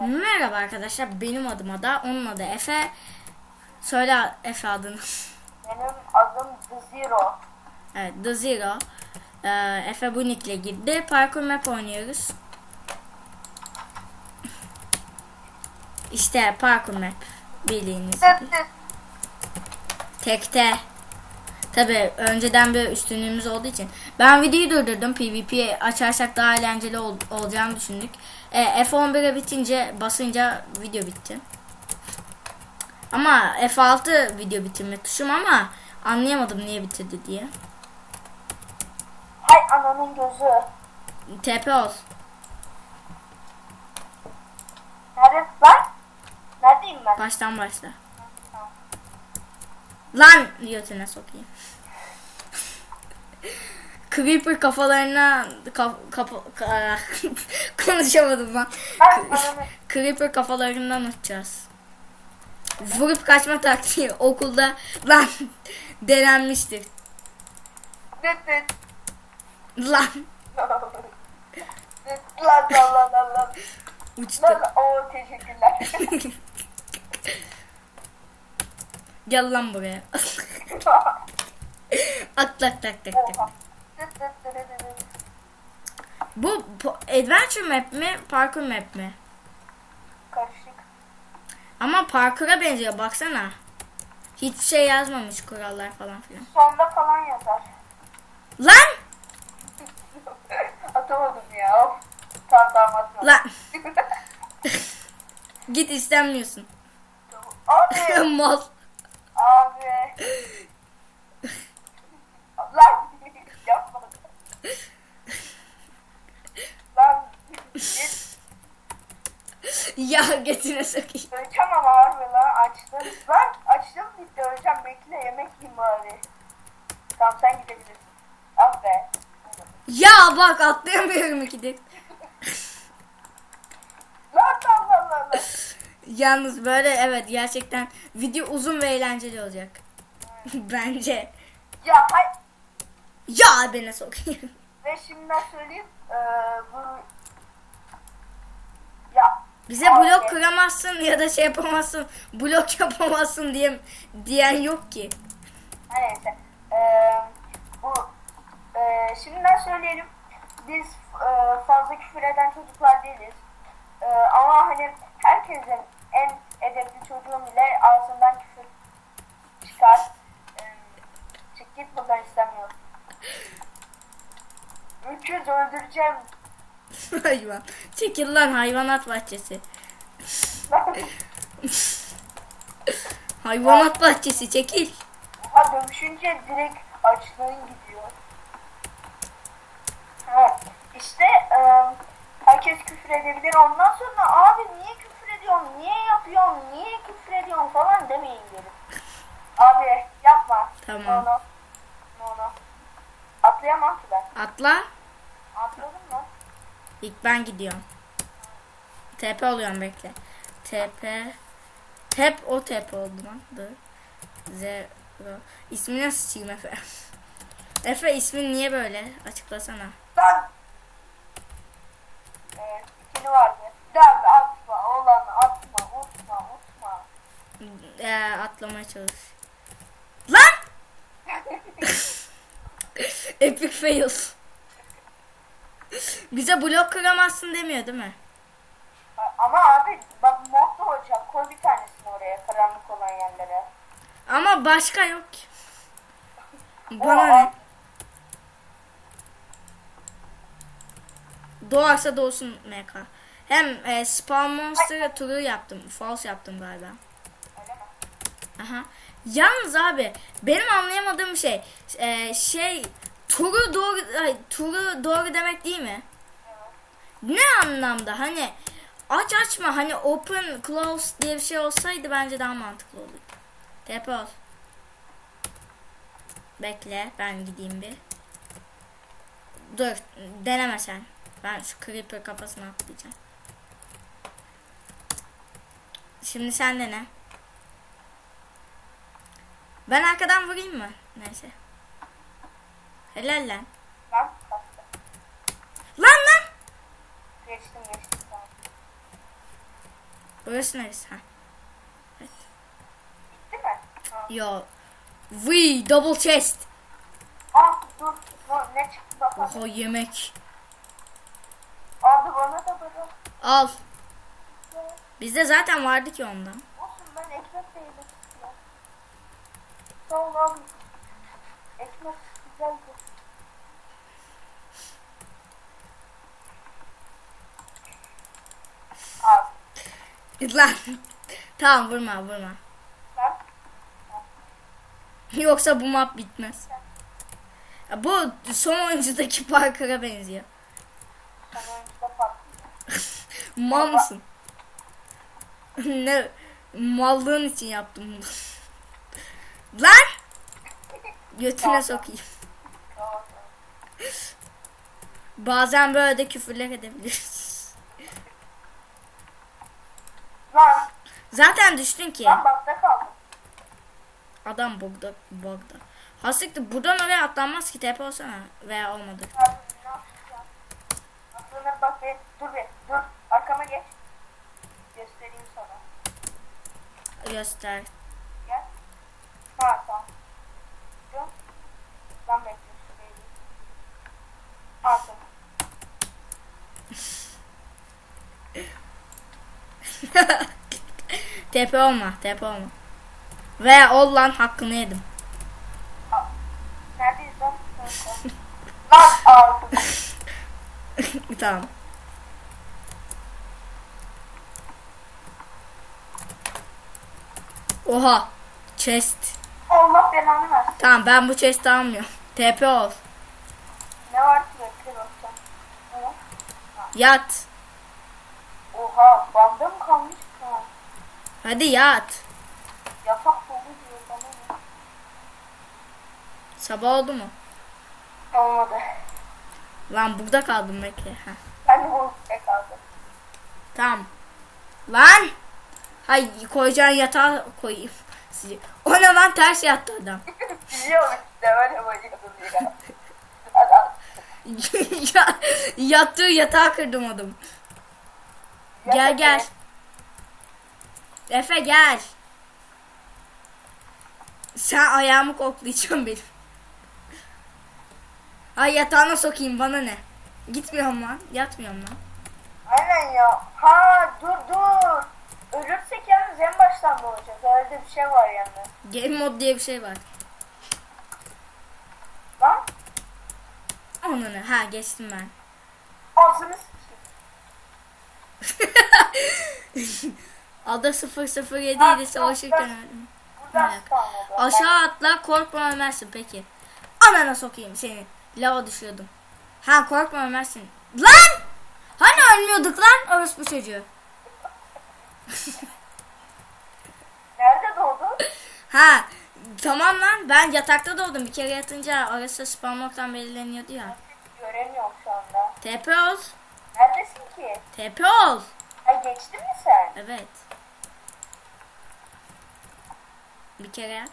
Merhaba arkadaşlar benim adım Ada onun adı Efe. Söyle Efe adını. Benim adım The Zero. Evet The Zero. Ee, Efe bu nickle girdi. Parkur map oynuyoruz. İşte parkur map. Bildiğiniz gibi. Tekte. Tabi önceden bir üstünlüğümüz olduğu için. Ben videoyu durdurdum. PvP açarsak daha eğlenceli ol- olacağını düşündük. E, F11'e bitince basınca video bitti. Ama F6 video bitirme tuşum ama anlayamadım niye bitirdi diye. Hay ananın gözü. TP ol. Neredesin lan? Neredeyim ben? Baştan başla. Lan götüne sokayım. Creeper kafalarına kaf, kafa, ka- konuşamadım ananı. Creeper kafalarından uçacağız. Vurup kaçma taktiği okulda lan denenmiştir. Lan lan lan lan lan lan. uçtu. Lan o teşekkürler. Gel lan buraya. Atla tak tak tak. Oha. Bu adventure map mi parkur map mi? Karışık. Ama parkura benziyor baksana. Hiçbir şey yazmamış kurallar falan filan. Sonda falan yazar. Lan! Atamadım ya. Tamam tamam atma. Lan! Git istenmiyorsun. Abi. Mal. Abi. Lan. Yapma. Lan. Git. Ya götüne sokayım. Öleceğim ama harbi lan açtım. Lan açtım bitti öleceğim bekle yemek yiyeyim bari. Tamam sen gidebilirsin. Ah be. Ya bak atlayamıyorum ikide. Lan lan lan lan lan. Yalnız böyle evet gerçekten video uzun ve eğlenceli olacak. Bence. Ya hay. Ya beni sokayım. Ve şimdiden söyleyeyim. Ee, bu. Bize blok kuramazsın ya da şey yapamazsın, blok yapamazsın diye diyen yok ki. Her neyse. Ee, bu. Ee, şimdiden söyleyelim. Biz e, fazla küfür eden çocuklar değiliz. Ee, ama hani herkesin en edepli çocuğun bile ağzından küfür çıkar. Ee, çık git buradan istemiyorum. Öküz öldüreceğim. Hayvan. Çekil lan hayvanat bahçesi. Hayvanat bahçesi çekil. ha dövüşünce direkt açlığın gidiyor. Ha, işte e, herkes küfür edebilir. Ondan sonra abi niye küfür ediyorsun, niye yapıyorsun, niye küfür ediyorsun falan demeyin gelip. Abi yapma. Tamam. No no. No no. Atlayamam ki ben. Atla. Atladın mı? İlk ben gidiyorum. TP oluyorum bekle. TP. Hep o TP oldu lan. Dur. Zero. İsmi nasıl çıkayım Efe? Efe ismin niye böyle? Açıklasana. Lan! Evet, ikili vardı. Lan atma, olan atma, utma, utma. Ee, atlamaya çalış. Lan! Epic fail. Bize blok kıramazsın demiyor değil mi? Ama abi bak mod da olacak. Koy bir tanesini oraya karanlık olan yerlere. Ama başka yok ki. Bana ne? Doğarsa doğsun MK. Hem e, Spawn Monster turu yaptım. False yaptım galiba. Aha. Yalnız abi benim anlayamadığım şey e, şey turu doğru ay, turu doğru demek değil mi? Ne anlamda hani aç açma hani open close diye bir şey olsaydı bence daha mantıklı olurdu. TP ol. Bekle ben gideyim bir. Dur deneme sen. Ben şu creeper kafasına atlayacağım. Şimdi sen dene. Ben arkadan vurayım mı? Neyse. Helal. Lan bastı. Lan lan. Geçtim geçtim tamam. Burası neresi? Ha. Değil mi? Ha. Yo. V double chest. Ah dur. Ne çıktı bakalım. Oha yemek. Abi bana da bırak. Al. Bizde zaten vardı ki ondan. Olsun ben ekmek de istiyorum. Sağ ol abi. Ekmek güzeldi. Al. Lan. tamam vurma vurma. Yoksa bu map bitmez. Ya bu son oyuncudaki Parker'a benziyor. Mal mısın? ne? Mallığın için yaptım bunu. Lan! Götüne sokayım. Bazen böyle de küfürler edebiliriz. Lan. Zaten düştün ki. Lan bakta kaldım. Adam bugda bugda. Hasıktı buradan oraya atlanmaz ki tepe olsana veya olmadı. Aklına bak be. Dur be. Dur. Arkama geç. Göstereyim sana. Göster. Gel. Ha tamam. Dur. Ben bekliyorum. şurayı. Al sana. Tepe olma, tepe olma. Veya ol lan hakkını yedim. Neredeyiz lan? Lan al. tamam. Oha. Chest. Allah belanı versin. Tamam ben bu chest'i almıyorum. TP ol. Ne var ki bekle. Yat. Oha banda mı kalmış? Ha. Hadi yat. Yatak dolu diyor bana? Sabah oldu mu? Olmadı. Lan burada kaldım bekle. Heh. Ben de bu kaldım. Tamam. Lan. Hay koyacağın yatağa koyayım. Sizi. O ne lan ters yattı adam. Biliyorum işte öyle bayıldım ya. Ya, yattığı yatağı kırdım adam. Gel gel. Efe gel. Sen ayağımı koklayacaksın benim. Ay yatağına sokayım bana ne? Gitmiyorum lan. Yatmıyorum lan. Aynen ya. Ha dur dur. Ölürsek yalnız en baştan mı olacak? Öyle bir şey var yalnız. Game mod diye bir şey var. Lan Onu ne? Ha geçtim ben. ağzını. Ada 007 Ha, ile savaşırken öldüm. Aşağı atla korkma ölmezsin peki. Anana sokayım seni. Lava düşüyordum. Ha korkma ölmezsin. Lan! Hani ölmüyorduk lan orospu çocuğu. Nerede doğdu? Ha tamam lan ben yatakta doğdum. Bir kere yatınca orası spawn noktan belirleniyordu ya. Göremiyorum şu anda. TP ol. Neredesin ki? TP ol. Ay geçtin mi sen? Evet. Bir kere yat.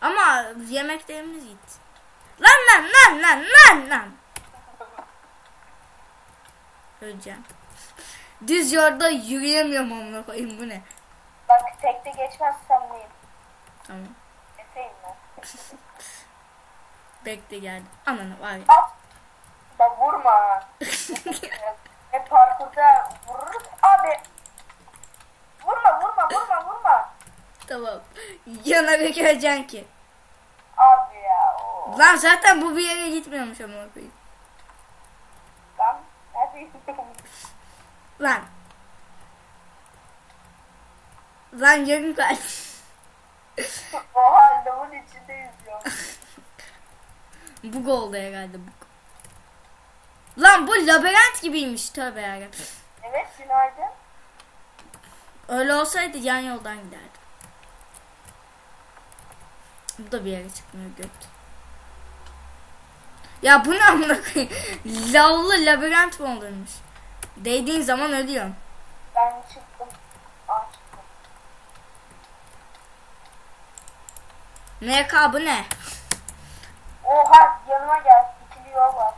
Ama yemeklerimiz gitti. Lan lan lan lan lan lan. Öleceğim. Düz yolda yürüyemiyorum amına koyayım bu ne? Bak tekte geçmezsem neyim? Tamam. Efeyim ben. Bekle geldi. Ananı var ya. At. Da vurma. Ve parkurda vururuz. Abi. Vurma vurma vurma vurma. Tamam. Yanarak öleceksin ki. Abi ya. O. Lan zaten bu bir yere gitmiyormuş amına koyayım. Lan. Neredeyim? Lan. Lan yarım kalp. Oha lavın içinde yüzüyor. Bug oldu herhalde bug. Lan bu labirent gibiymiş tövbe yarabbim. Evet günaydın. Öyle olsaydı yan yoldan giderdim. Bu da bir yere çıkmıyor göt. Ya bu ne amına koyayım? Lavlı labirent mi olurmuş? Değdiğin zaman ölüyorsun. Ben çıktım. Aa çıktım. MK bu ne? Oha yanıma gel. İkili yol var.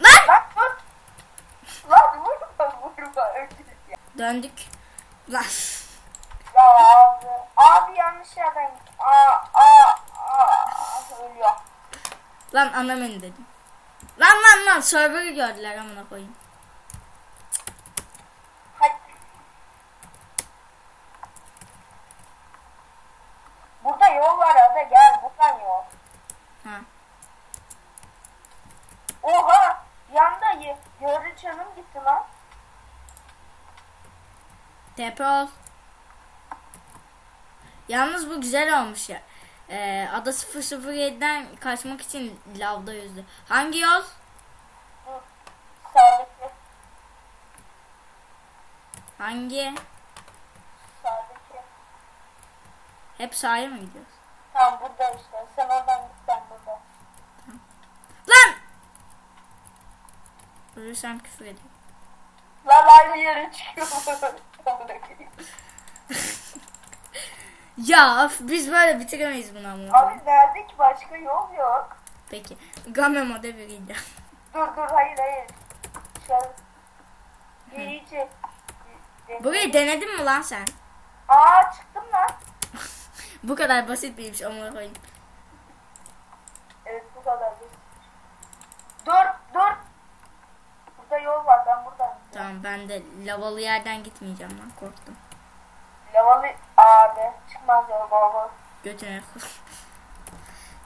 Lan! Lan dur. Lan vurma vurma. Öldürüz ya. Döndük. Lan. Yanlış yerden. Aa, aa, aa. Ölüyor. Lan ana menü dedim. Lan lan lan server'ı gördüler amına koyayım. Hadi. Burada yol var ada gel buradan yol. Ha. Oha! Yanda yarı canım gitti lan. TP ol. Yalnız bu güzel olmuş ya. Ee, Ada 007'den kaçmak için lavda yüzdü. Hangi yol? Sağdaki. Hangi? Sağdaki. Hep sağa mı gidiyoruz? Tamam burada işte. Sen oradan git ben burada. Lan! Ölürsem küfür edeyim. Lan aynı yere çıkıyor. Ya of, biz böyle bitiremeyiz bunu koyayım. Abi nerede ki başka yol yok. Peki. Game mode biriydi. Dur dur hayır hayır. Şöyle. İyice. Burayı denedin mi lan sen? Aa çıktım lan. Bu kadar basit birmiş amına koyayım. Evet bu kadar. Dur dur. Burada yol var ben buradan. Tamam ben de lavalı yerden gitmeyeceğim lan korktum. Lavalı abi çıkmaz yol baba. Götüne.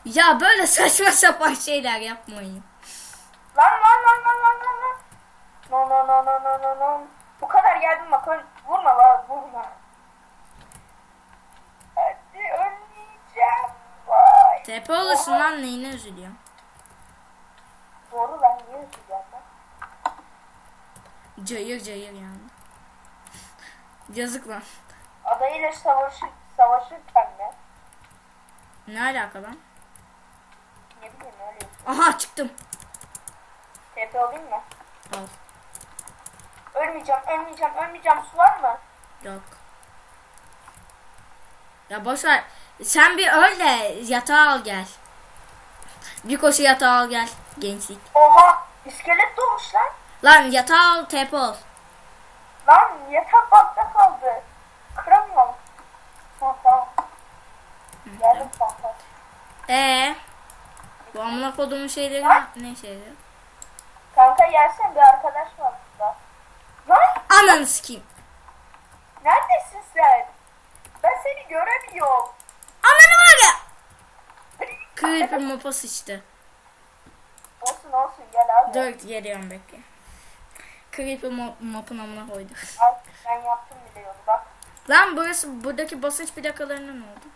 Ya böyle saçma sapan şeyler yapmayın. Lan lan lan lan lan lan lan. No no no no no no no. Bu kadar geldim bak öl vurma lan vurma. Hadi ölmeyeceğim. Vay. TP olursun lan neyine üzülüyorum. Doğru lan niye ben? Cayır cayır yani. Yazık lan. Adayıyla savaşı, savaşırken mi? Ne alaka lan? Ne bileyim öyle. Aha çıktım. TP olayım mı? Al. Ölmeyeceğim, ölmeyeceğim, ölmeyeceğim. Su var mı? Yok. Ya boş ver. Sen bir öl de yatağa al gel. Bir koşu yatağa al gel. Gençlik. Oha! iskelet doğmuş lan. Lan yatağa al TP ol. Lan yatak altta kaldı. Kıramıyorum. Ha tamam. Geldim kanka. Ee, bu amına kodumun şeyleri ne şeyleri? Kanka yersen bir arkadaş var burada. Lan Ananı sikeyim. neredesin sen? Ben seni göremiyorum. Ananı var ya. Creeper mopa sıçtı. olsun olsun gel abi. Dört geliyorum bekle. Creeper mo mopun amına koydu. Al ben yaptım bile yolu bak. Lan burası buradaki basınç plakalarına ne oldu?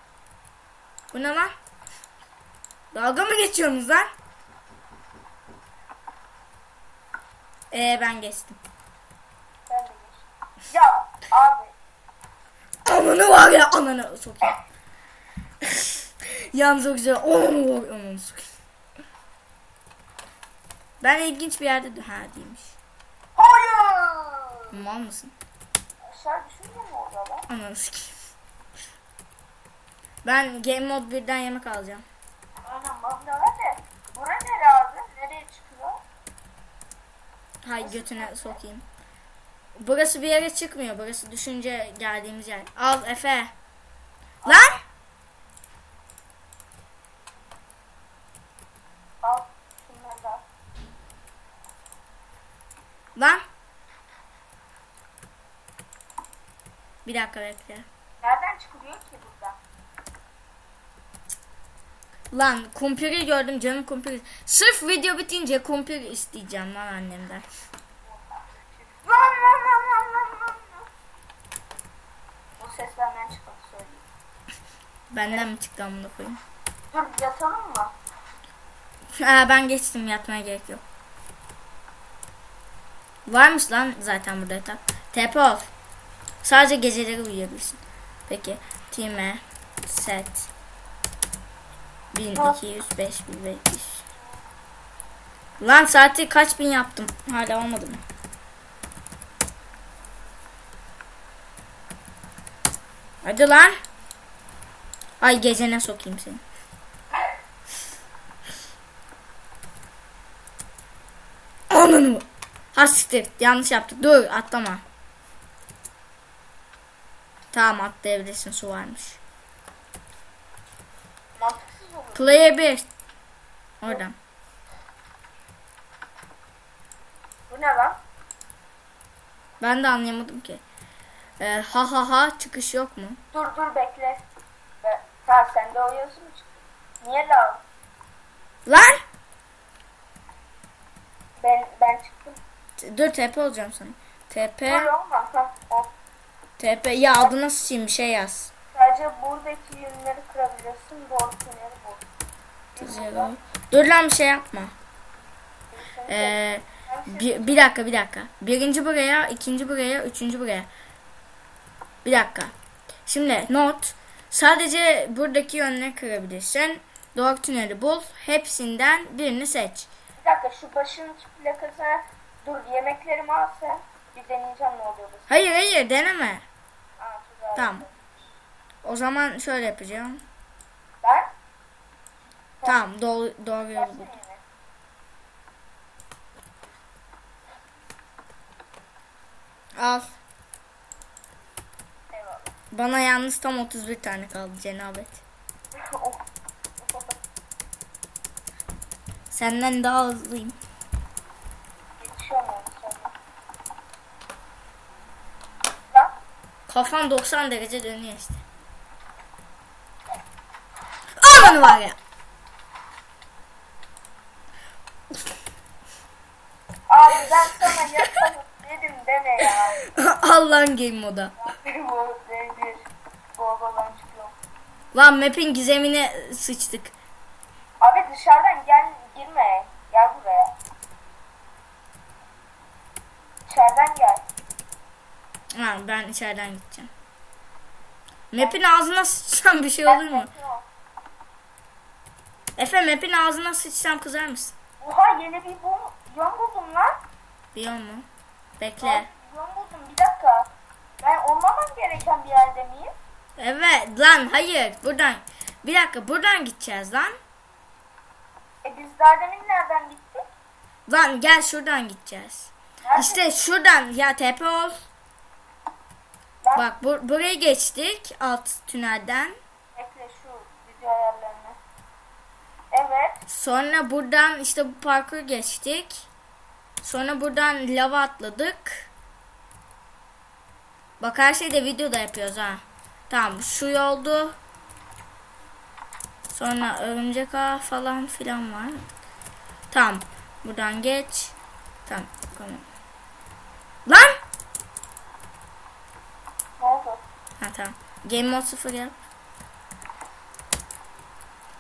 Bu ne lan? Dalga mı geçiyorsunuz lan? Ee ben geçtim. Sen de geç. Ya abi. Ananı var ya ananı sokayım. Yalnız o güzel ananı var ananı sokayım. Ben ilginç bir yerde ha değilmiş. Hayır. Mal mısın? Aşağı düşünmüyor mu orada lan? Ananı sikeyim. Ben Game Mode 1'den yemek alacağım. Aynen bak ne var da. Bura nere abi? Nereye çıkıyor? Hay götüne sokayım. Burası bir yere çıkmıyor. Burası düşünce geldiğimiz yer. Al Efe. Lan! Al şunları da. Lan! Bir dakika bekle. Nereden çıkılıyor ki burada? Lan kumpiri gördüm canım kumpiri. Sırf video bitince kumpir isteyeceğim lan annemden. Lan lan lan lan lan lan. O ses benden çıkmadı söyleyeyim. Benden mi çıktı amına koyayım? Dur yatalım mı? Ha, ben geçtim yatmaya gerek yok. Varmış lan zaten burada yatak. TP ol. Sadece geceleri uyuyabilirsin. Peki. Time set 1200 5500 Lan saati kaç bin yaptım? Hala olmadı mı? Hadi lan. Ay gecene sokayım seni. Ananı. Ha siktir. Yanlış yaptık. Dur atlama. Tamam atlayabilirsin su varmış. Player 1. Oradan. Bu ne lan? Ben de anlayamadım ki. Ee, ha ha ha çıkış yok mu? Dur dur bekle. Be ha o yazı mı çıktı? Niye lan? Lan! Ben, ben çıktım. T- Dur TP olacağım sana. TP. Dur olma. O. TP. Ya adına sıçayım bir şey yaz. Sadece buradaki yünleri kırabilirsin. Doğru tüneli bu. Zero. Dur lan bir şey yapma. Ee, bir, bir dakika bir dakika. Birinci buraya, ikinci buraya, üçüncü buraya. Bir dakika. Şimdi not. Sadece buradaki yönleri kırabilirsin. Doğru tüneli bul. Hepsinden birini seç. Bir dakika şu başın plakasına dur yemeklerimi al sen. Bir deneyeceğim ne oluyor bu. Hayır hayır deneme. Aa. Tamam. O zaman şöyle yapacağım. Ben? Tamam doğru, doğru yolu buldum. Al. Eyvallah. Bana yalnız tam 31 tane kaldı cenabet. Oh. Senden daha hızlıyım. Kafan 90 derece dönüyor işte. Aman var ya. abi ben sana yapalım dedim deme ya. Allah'ın game moda. Benim o D1 Google'dan çıkıyor. Lan map'in gizemine sıçtık. Abi dışarıdan gel girme. Gel buraya. İçeriden gel. Ha, ben içeriden gideceğim. Map'in ağzına sıçsam bir şey olur mu? Efe map'in ağzına sıçsam kızar mısın? Oha yeni bir bu yön buldum lan. Biliyor mu? Lan, Bekle. Yön buldum bir dakika. Ben olmamam gereken bir yerde miyim? Evet lan hayır buradan. Bir dakika buradan gideceğiz lan. E biz daha demin nereden gittik? Lan gel şuradan gideceğiz. Nerede? İşte şuradan ya tepe ol. Bak bur- burayı geçtik alt tünelden. bekle şu video ayarlarını. Evet. Sonra buradan işte bu parkur geçtik. Sonra buradan lava atladık. Bak her şeyi de videoda yapıyoruz ha. Tamam şu yoldu. Sonra örümcek ağ falan filan var. Tamam. Buradan geç. Tamam. tamam. Lan! Ne oldu? Ha tamam. Game mode 0 yap.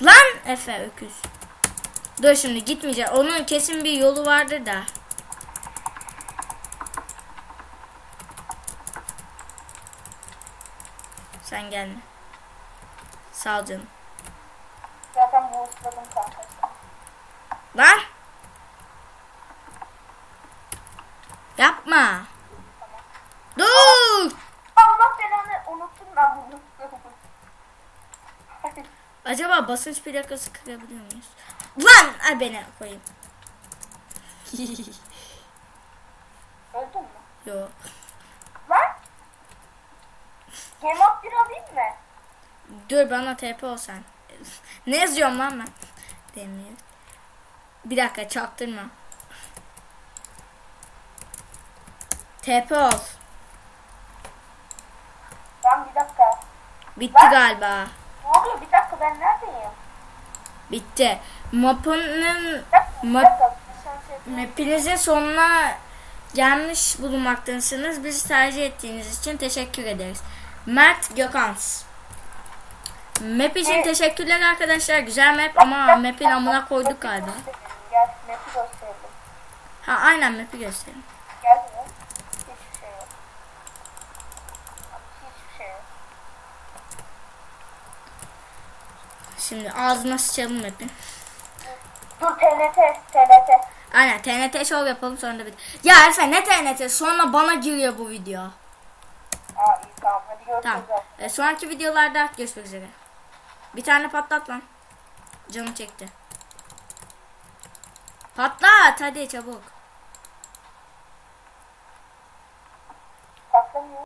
Lan Efe öküz. Dur şimdi gitmeyeceğim. Onun kesin bir yolu vardır da. Sen gelme. Sağ ol canım. Zaten bu ısladım kanka. Lan! Yapma. Dur! Allah belanı unuttum ben bunu. Acaba basınç plakası kırabiliyor muyuz? Lan! Ay beni koyayım. Öldün mü? Yo. Lan? Game of bir alayım mı? Dur bana TP ol sen. ne yazıyorum lan ben? Demiyor. Bir dakika çaktırma. TP ol. Ben bir dakika. Bitti Lan. galiba. Ne oluyor? Dakika ben neredeyim? Bitti. Mapının Map- şey- mapinizin sonuna gelmiş bulunmaktasınız. Bizi tercih ettiğiniz için teşekkür ederiz. Mert Gökans. Map için Evet. teşekkürler arkadaşlar. Güzel map ama map'in amına koyduk galiba. Gösterelim. Ha aynen map'i gösterin. Gel buraya. Hiçbir şey yok. Hiçbir şey yok. Şimdi ağzına sıçalım map'in. Dur TNT. TNT. Aynen TNT show yapalım sonra da bit. Ya Efe ne TNT? Sonra bana giriyor bu video. Aa iyi tamam. Hadi görüşürüz. Tamam. E, sonraki videolarda görüşmek üzere. Bir tane patlat lan. Canım çekti. Patlat hadi çabuk. Patlamıyor.